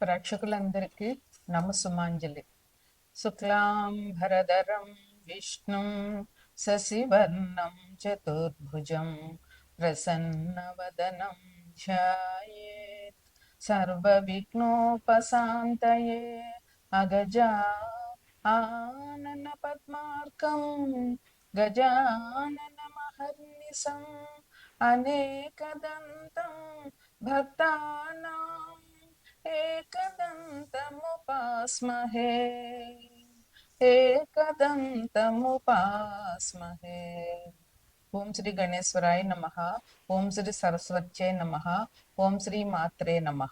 ప్రేక్షకులందరికీ నమస్సుమాంజలి శుక్లాం భరధరం విష్ణుం శశివర్ణం చతుర్భుజం ప్రసన్నవదనం ధ్యాయేత్ సర్వవిఘ్నోపశాంతయే అగజా ఆనన పద్మార్కం గజానన మహర్నిశం అనేకదంతం భక్తానాం एकदन्तमुपास्महे एकदन्तमुपास्महे ఓం శ్రీ గణేశ్వరాయ నమ ఓం శ్రీ సరస్వత్యే నమ ఓం శ్రీ మాత్రే నమ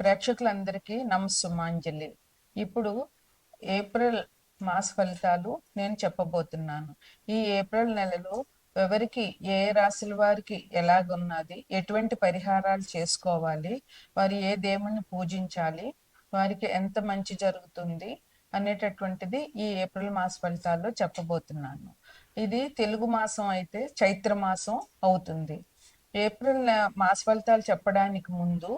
ప్రేక్షకులందరికీ నమస్సుమాంజలి ఇప్పుడు ఏప్రిల్ మాస ఫలితాలు నేను చెప్పబోతున్నాను ఈ ఏప్రిల్ నెలలో ఎవరికి ఏ రాశుల వారికి ఎలాగున్నది ఎటువంటి పరిహారాలు చేసుకోవాలి వారు ఏ దేవుణ్ణి పూజించాలి వారికి ఎంత మంచి జరుగుతుంది అనేటటువంటిది ఈ ఏప్రిల్ మాస ఫలితాల్లో చెప్పబోతున్నాను. ఇది తెలుగు మాసం అయితే చైత్ర మాసం అవుతుంది. ఏప్రిల్ మాస ఫలితాలు చెప్పడానికి ముందు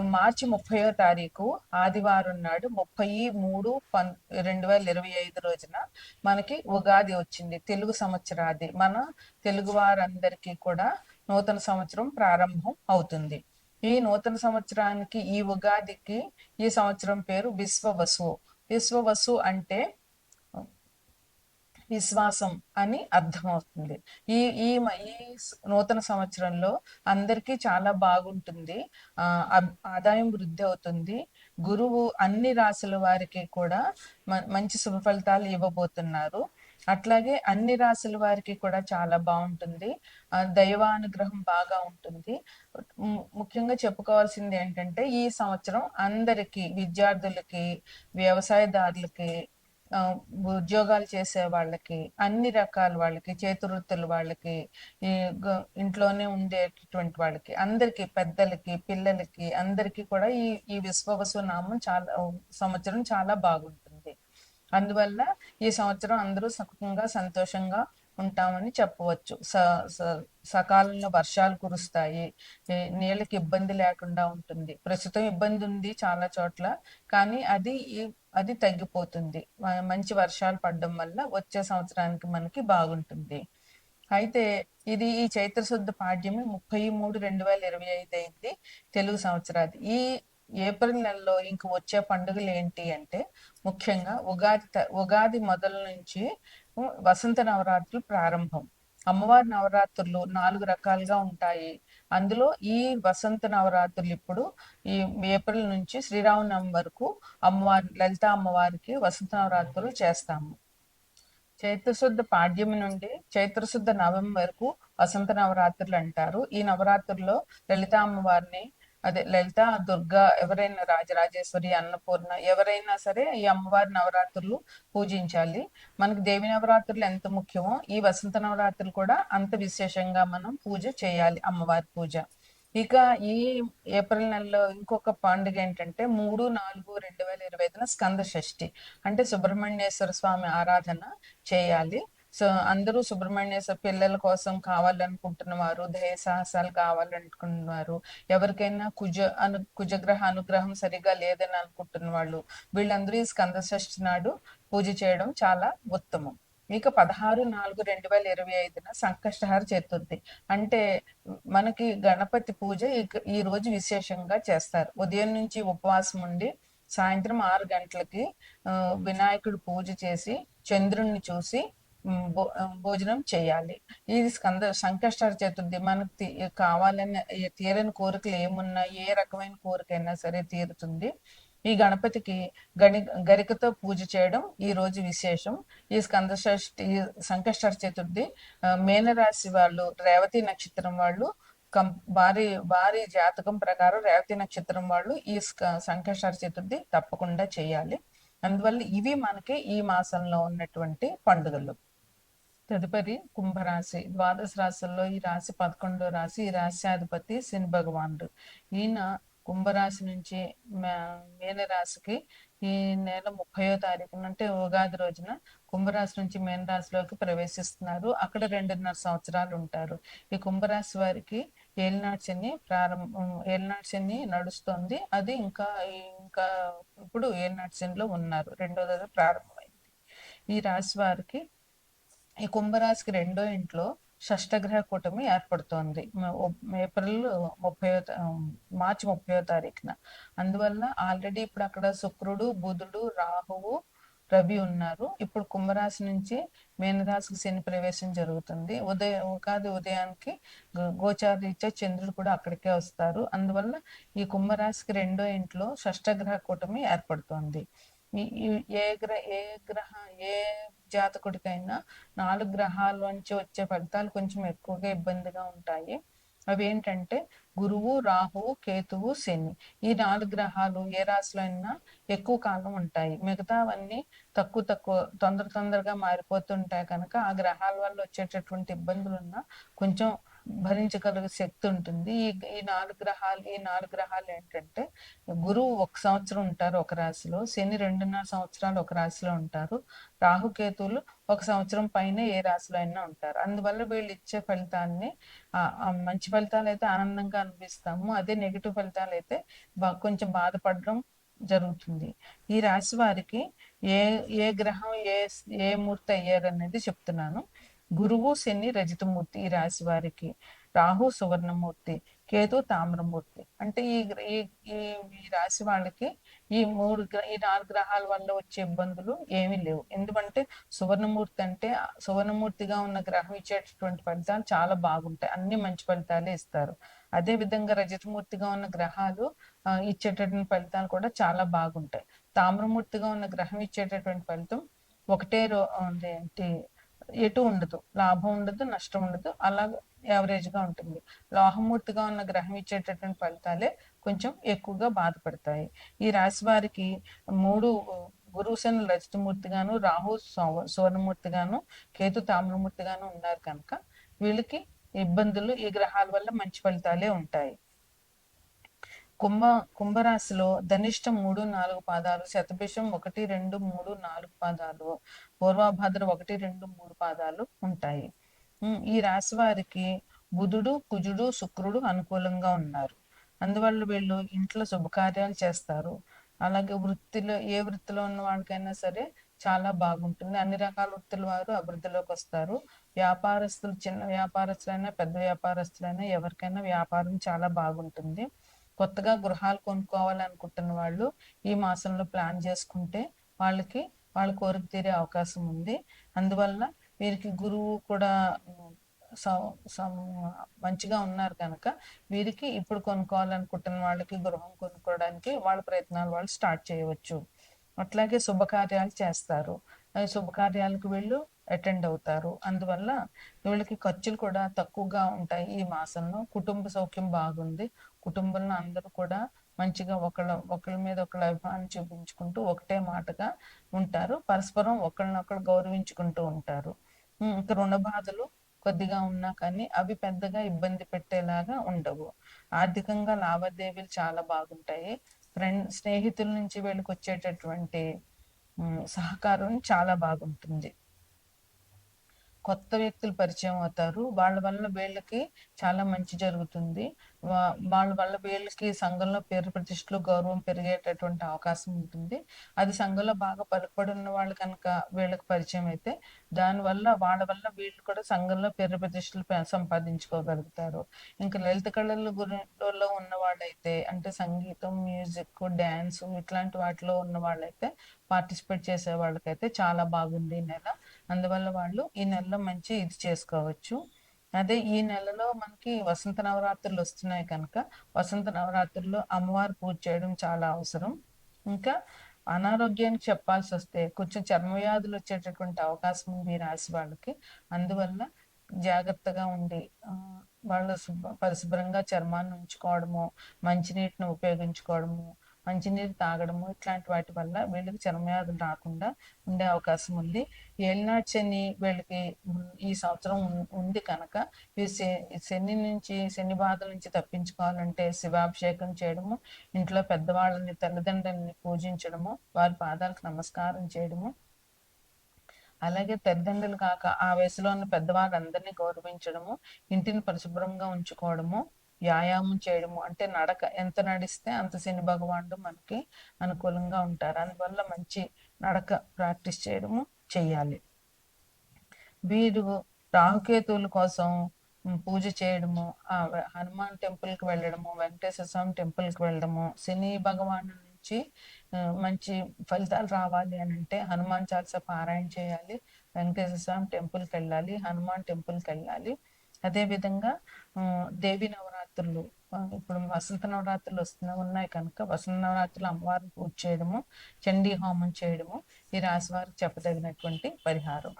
మార్చి ముప్పయో తారీఖు ఆదివారం నాడు ముప్పై మూడు పన్ రెండు వేల ఇరవై ఐదు రోజున మనకి ఉగాది వచ్చింది. తెలుగు సంవత్సరాది. మన తెలుగు వారందరికీ కూడా నూతన సంవత్సరం ప్రారంభం అవుతుంది. ఈ నూతన సంవత్సరానికి ఈ ఉగాదికి ఈ సంవత్సరం పేరు విశ్వవసు. విశ్వవసు అంటే విశ్వాసం అని అర్థమవుతుంది. ఈ ఈ మ- ఈ నూతన సంవత్సరంలో అందరికీ చాలా బాగుంటుంది. ఆదాయం వృద్ధి అవుతుంది. గురువు అన్ని రాశుల వారికి కూడా మ- మంచి శుభ ఫలితాలు ఇవ్వబోతున్నారు. అట్లాగే అన్ని రాశుల వారికి కూడా చాలా బాగుంటుంది. దైవానుగ్రహం బాగా ఉంటుంది. ముఖ్యంగా చెప్పుకోవాల్సింది ఏంటంటే ఈ సంవత్సరం అందరికీ విద్యార్థులకి వ్యవసాయదారులకి ఉద్యోగాలు చేసే వాళ్ళకి అన్ని రకాల వాళ్ళకి చేతివృత్తుల వాళ్ళకి ఈ ఇంట్లోనే ఉండేటటువంటి వాళ్ళకి అందరికి పెద్దలకి పిల్లలకి అందరికీ కూడా ఈ ఈ విశ్వవసు నామం చాలా సంవత్సరం చాలా బాగుంటుంది. అందువల్ల ఈ సంవత్సరం అందరూ సుఖంగా సంతోషంగా ఉంటామని చెప్పవచ్చు. స స- సకాలంలో వర్షాలు కురుస్తాయి నీళ్ళకి ఇబ్బంది లేకుండా ఉంటుంది. ప్రస్తుతం ఇబ్బంది ఉంది చాలా చోట్ల కానీ అది ఈ- అది తగ్గిపోతుంది. మంచి వర్షాలు పడడం వల్ల వచ్చే సంవత్సరానికి మనకి బాగుంటుంది. అయితే ఇది ఈ చైత్ర శుద్ధ పాడ్యమి ముప్పై మూడు రెండు వేల ఇరవై ఐదు అయింది తెలుగు సంవత్సరాది. ఈ ఏప్రిల్ నెలలో ఇంక వచ్చే పండుగలు ఏంటి అంటే ముఖ్యంగా ఉగాది త- ఉగాది మొదలు నుంచి వసంత నవరాత్రులు ప్రారంభం. అమ్మవారి నవరాత్రులు నాలుగు రకాలుగా ఉంటాయి. అందులో ఈ వసంత నవరాత్రులు ఇప్పుడు ఈ ఏప్రిల్ నుంచి శ్రీరామనవమి వరకు అమ్మవారి లలిత అమ్మవారికి వసంత నవరాత్రులు చేస్తాము. చైత్రశుద్ధ పాడ్యమి నుండి చైత్రశుద్ధ నవమి వరకు వసంత నవరాత్రులు అంటారు. ఈ నవరాత్రుల్లో లలిత అమ్మవారిని అదే లలిత దుర్గా ఎవరైనా రాజరాజేశ్వరి అన్నపూర్ణ ఎవరైనా సరే ఈ అమ్మవారి నవరాత్రులు పూజించాలి. మనకి దేవి నవరాత్రులు ఎంత ముఖ్యమో ఈ వసంత నవరాత్రులు కూడా అంత విశేషంగా మనం పూజ చేయాలి అమ్మవారి పూజ. ఇక ఈ ఏప్రిల్ నెలలో ఇంకొక పండుగ ఏంటంటే మూడు నాలుగు రెండు వేల ఇరవై ఐదున స్కంద షష్ఠి. అంటే సుబ్రహ్మణ్యేశ్వర స్వామి ఆరాధన చేయాలి. సో అందరూ సుబ్రహ్మణ్యేశ్వర పిల్లల కోసం కావాలనుకుంటున్న వారు ధైర్య సాహసాలు కావాలనుకుంటున్నారు ఎవరికైనా కుజ అను కుజగ్రహ అనుగ్రహం సరిగా లేదని అనుకుంటున్న వాళ్ళు వీళ్ళందరూ ఈ స్కంద షష్ఠి నాడు పూజ చేయడం చాలా ఉత్తమం. మీకు పదహారు నాలుగు రెండు వేల ఇరవై ఐదున సంకష్టహార చతుర్థి అంటే మనకి గణపతి పూజ ఈ రోజు విశేషంగా చేస్తారు. ఉదయం నుంచి ఉపవాసం ఉండి సాయంత్రం ఆరు గంటలకి వినాయకుడు పూజ చేసి చంద్రుణ్ణి చూసి భోజనం చేయాలి. ఇది స్కంద సంకష్టార చతుర్థి మనకు తీ- తీరని కోరికలు ఏమున్నా ఏ రకమైన కోరికైనా సరే తీరుతుంది. ఈ గణపతికి గణి గరికతో పూజ చేయడం ఈ రోజు విశేషం. ఈ స్కంద షష్ఠి ఈ సంకష్టార చతుర్థి మేనరాశి వాళ్ళు రేవతి నక్షత్రం వాళ్ళు కం వారి వారి జాతకం ప్రకారం రేవతి నక్షత్రం వాళ్ళు ఈ స్క- సంకష్టార చతుర్థి తప్పకుండా చేయాలి. అందువల్ల ఇవి మనకి ఈ మాసంలో ఉన్నటువంటి పండుగలు. తదుపరి కుంభరాశి. ద్వాదశ రాశుల్లో ఈ రాశి పదకొండో రాశి ఈ రాశ్యాధిపతి శని భగవానుడు. ఈయన కుంభరాశి నుంచి మే- మీన రాశికి ఈ నెల ముప్పయో తారీఖున అంటే ఉగాది రోజున కుంభరాశి నుంచి మీన రాశిలోకి ప్రవేశిస్తున్నారు. అక్కడ రెండున్నర సంవత్సరాలు ఉంటారు. ఈ కుంభరాశి వారికి ఏలినాడు శని ప్రారంభం ఏలినాడు శని నడుస్తుంది. అది ఇంకా ఇంకా ఇప్పుడు ఏలినాడు శనిలో ఉన్నారు. రెండో దశ ప్రారంభమైంది. ఈ రాశి వారికి ఈ కుంభరాశికి రెండో ఇంట్లో షష్టగ్రహ కూటమి ఏర్పడుతోంది. ఏప్రిల్ ముప్పై మార్చి ముప్పై తారీఖున. అందువల్ల ఆల్రెడీ ఇప్పుడు అక్కడ శుక్రుడు బుధుడు రాహువు రవి ఉన్నారు. ఇప్పుడు కుంభరాశి నుంచి మీనరాశికి శని ప్రవేశం జరుగుతుంది. ఉదయం ఉగాది ఉదయానికి గోచారీత్యా చంద్రుడు కూడా అక్కడికే వస్తారు. అందువల్ల ఈ కుంభరాశికి రెండో ఇంట్లో షష్టగ్రహ కూటమి ఏర్పడుతోంది. ఏ గ్రహ ఏ గ్రహ ఏ జాతకుడికైనా నాలుగు గ్రహాల నుంచి వచ్చే ఫలితాలు కొంచెం ఎక్కువగా ఇబ్బందిగా ఉంటాయి. అవి ఏంటంటే గురువు రాహువు కేతువు శని. ఈ నాలుగు గ్రహాలు ఏ రాశిలో అయినా ఎక్కువ కాలం ఉంటాయి. మిగతావన్నీ తక్కువ తక్కువ తొందర తొందరగా మారిపోతుంటాయి కనుక ఆ గ్రహాల వల్ల వచ్చేటటువంటి ఇబ్బందులు ఉన్నా కొంచెం భరించగలిగే శక్తి ఉంటుంది. ఈ ఈ నాలుగు గ్రహాలు ఈ నాలుగు గ్రహాలు ఏంటంటే గురువు ఒక సంవత్సరం ఉంటారు ఒక రాశిలో శని రెండున్నర సంవత్సరాలు ఒక రాశిలో ఉంటారు. రాహుకేతువులు ఒక సంవత్సరం పైన ఏ రాశిలో అయినా ఉంటారు. అందువల్ల వీళ్ళు ఇచ్చే ఫలితాన్ని మంచి ఫలితాలు అయితే ఆనందంగా అనిపిస్తాము. అదే నెగిటివ్ ఫలితాలు అయితే కొంచెం బాధపడడం జరుగుతుంది. ఈ రాశి వారికి ఏ ఏ గ్రహం ఏ ఏ మూర్తి అయ్యారు అనేది చెప్తున్నాను. గురువు శని రజితమూర్తి ఈ రాశి వారికి. రాహు సువర్ణమూర్తి కేతు తామ్రమూర్తి. అంటే ఈ ఈ ఈ రాశి వాళ్ళకి ఈ మూడు ఈ నాలుగు గ్రహాల వల్ల వచ్చే ఇబ్బందులు ఏమీ లేవు. ఎందుకంటే సువర్ణమూర్తి అంటే సువర్ణమూర్తిగా ఉన్న గ్రహం ఇచ్చేటటువంటి ఫలితాలు చాలా బాగుంటాయి. అన్ని మంచి ఫలితాలే ఇస్తారు. అదే విధంగా రజతమూర్తిగా ఉన్న గ్రహాలు ఇచ్చేటటువంటి ఫలితాలు కూడా చాలా బాగుంటాయి. తామ్రమూర్తిగా ఉన్న గ్రహం ఇచ్చేటటువంటి ఫలితం ఒకటే రో ఏంటి ఎటు ఉండదు. లాభం ఉండదు నష్టం ఉండదు. అలా యావరేజ్గా ఉంటుంది. లోహమూర్తిగా ఉన్న గ్రహం ఇచ్చేటటువంటి ఫలితాలే కొంచెం ఎక్కువగా బాధపడతాయి. ఈ రాశి వారికి మూడు గురువుశను రజతమూర్తిగాను రాహు సువర్ణమూర్తిగాను కేతు తామ్రమూర్తిగాను ఉన్నారు కనుక వీళ్ళకి ఇబ్బందులు ఈ గ్రహాల వల్ల మంచి ఫలితాలే ఉంటాయి. కుంభ కుంభరాశిలో ధనిష్ట మూడు నాలుగు పాదాలు శతభిషం ఒకటి రెండు మూడు నాలుగు పాదాలు పూర్వభద్ర ఒకటి రెండు మూడు పాదాలు ఉంటాయి. ఈ రాశి వారికి బుధుడు కుజుడు శుక్రుడు అనుకూలంగా ఉన్నారు. అందువల్ల వీళ్ళు ఇంట్లో శుభకార్యాలు చేస్తారు. అలాగే వృత్తిలో ఏ వృత్తిలో ఉన్న వాడికైనా సరే చాలా బాగుంటుంది. అన్ని రకాల వృత్తుల వారు అభివృద్ధిలోకి వస్తారు. వ్యాపారస్తులు చిన్న వ్యాపారస్తులైనా పెద్ద వ్యాపారస్తులైనా ఎవరికైనా వ్యాపారం చాలా బాగుంటుంది. కొత్తగా గృహాలు కొనుక్కోవాలనుకుంటున్న వాళ్ళు ఈ మాసంలో ప్లాన్ చేసుకుంటే వాళ్ళకి వాళ్ళ కోరిక తీరే అవకాశం ఉంది. అందువల్ల వీరికి గురువు కూడా మంచిగా ఉన్నారు కనుక వీరికి ఇప్పుడు కొనుక్కోవాలనుకుంటున్న వాళ్ళకి గృహం కొనుక్కోవడానికి వాళ్ళ ప్రయత్నాలు వాళ్ళు స్టార్ట్ చేయవచ్చు. అట్లాగే శుభకార్యాలు చేస్తారు. శుభకార్యాలకు వీళ్ళు అటెండ్ అవుతారు. అందువల్ల వీళ్ళకి ఖర్చులు కూడా తక్కువగా ఉంటాయి ఈ మాసంలో. కుటుంబ సౌఖ్యం బాగుంది. కుటుంబంలో అందరూ కూడా మంచిగా ఒకళ్ళ ఒకళ్ళ మీద ఒకళ్ళ అభిమానం చూపించుకుంటూ ఒకటే మాటగా ఉంటారు. పరస్పరం ఒకళ్ళనొకళ్ళు గౌరవించుకుంటూ ఉంటారు. ఇంకా రుణ బాధలు కొద్దిగా ఉన్నా కానీ అవి పెద్దగా ఇబ్బంది పెట్టేలాగా ఉండవు. ఆర్థికంగా లావాదేవీలు చాలా బాగుంటాయి. ఫ్రెండ్ స్నేహితుల నుంచి వీళ్ళకి వచ్చేటటువంటి సహకారం చాలా బాగుంటుంది. కొత్త వ్యక్తులు పరిచయం అవుతారు. వాళ్ళ వల్ల వీళ్ళకి చాలా మంచి జరుగుతుంది. వాళ్ళ వల్ల వీళ్ళకి సంఘంలో పేరు ప్రతిష్టలు గౌరవం పెరిగేటటువంటి అవకాశం ఉంటుంది. అది సంఘంలో బాగా పలుకుబడి ఉన్న వాళ్ళు కనుక వీళ్ళకి పరిచయం అయితే దానివల్ల వాళ్ళ వల్ల వీళ్ళు కూడా సంఘంలో పేరు ప్రతిష్టలు సంపాదించుకోగలుగుతారు. ఇంకా లలిత కళల గురిలో ఉన్న వాళ్ళైతే అంటే సంగీతం మ్యూజిక్ డ్యాన్స్ ఇట్లాంటి వాటిలో ఉన్న వాళ్ళైతే పార్టిసిపేట్ చేసే వాళ్ళకైతే చాలా బాగుంది నెల. అందువల్ల వాళ్ళు ఈ నెలలో మంచి ఇది చేసుకోవచ్చు. అదే ఈ నెలలో మనకి వసంత నవరాత్రులు వస్తున్నాయి కనుక వసంత నవరాత్రుల్లో అమ్మవారు పూజ చేయడం చాలా అవసరం. ఇంకా అనారోగ్యానికి చెప్పాల్సి వస్తే కొంచెం చర్మవ్యాధులు వచ్చేటటువంటి అవకాశం ఉంది రాశి వాళ్ళకి. అందువల్ల జాగ్రత్తగా ఉండి వాళ్ళు పరిశుభ్రంగా చర్మాన్ని ఉంచుకోవడము మంచినీటిని ఉపయోగించుకోవడము మంచినీరు తాగడము ఇట్లాంటి వాటి వల్ల వీళ్ళకి చర్మవ్యాధులు రాకుండా ఉండే అవకాశం ఉంది. ఏలినాటి శని వీళ్ళకి ఈ సంవత్సరం ఉంది కనుక ఈ శని నుంచి శని బాధల నుంచి తప్పించుకోవాలంటే శివాభిషేకం చేయడము ఇంట్లో పెద్దవాళ్ళని తల్లిదండ్రులని పూజించడము వారి పాదాలకు నమస్కారం చేయడము. అలాగే తల్లిదండ్రులు కాక ఆ వయసులో ఉన్న పెద్దవాళ్ళందరినీ గౌరవించడము ఇంటిని పరిశుభ్రంగా ఉంచుకోవడము వ్యాయామం చేయడము అంటే నడక. ఎంత నడిస్తే అంత శని భగవానుడు మనకి అనుకూలంగా ఉంటారు. అందువల్ల మంచి నడక ప్రాక్టీస్ చేయడము చెయ్యాలి. వీరు రాహుకేతువుల కోసం పూజ చేయడము ఆ హనుమాన్ టెంపుల్కి వెళ్ళడము వెంకటేశ్వర స్వామి టెంపుల్కి వెళ్ళడము శని భగవాను నుంచి మంచి ఫలితాలు రావాలి అని అంటే హనుమాన్ చాలీసా పారాయణ చేయాలి. వెంకటేశ్వర స్వామి టెంపుల్కి వెళ్ళాలి. హనుమాన్ టెంపుల్కి వెళ్ళాలి. అదే విధంగా దేవి నవరాత్రులు ఇప్పుడు వసంత నవరాత్రులు వస్తున్నా ఉన్నాయి కనుక వసంత నవరాత్రులు అమ్మవారిని పూజ చేయడము చండీ హోమం చేయడము ఈ రాశి వారికి చెప్పదగినటువంటి పరిహారం.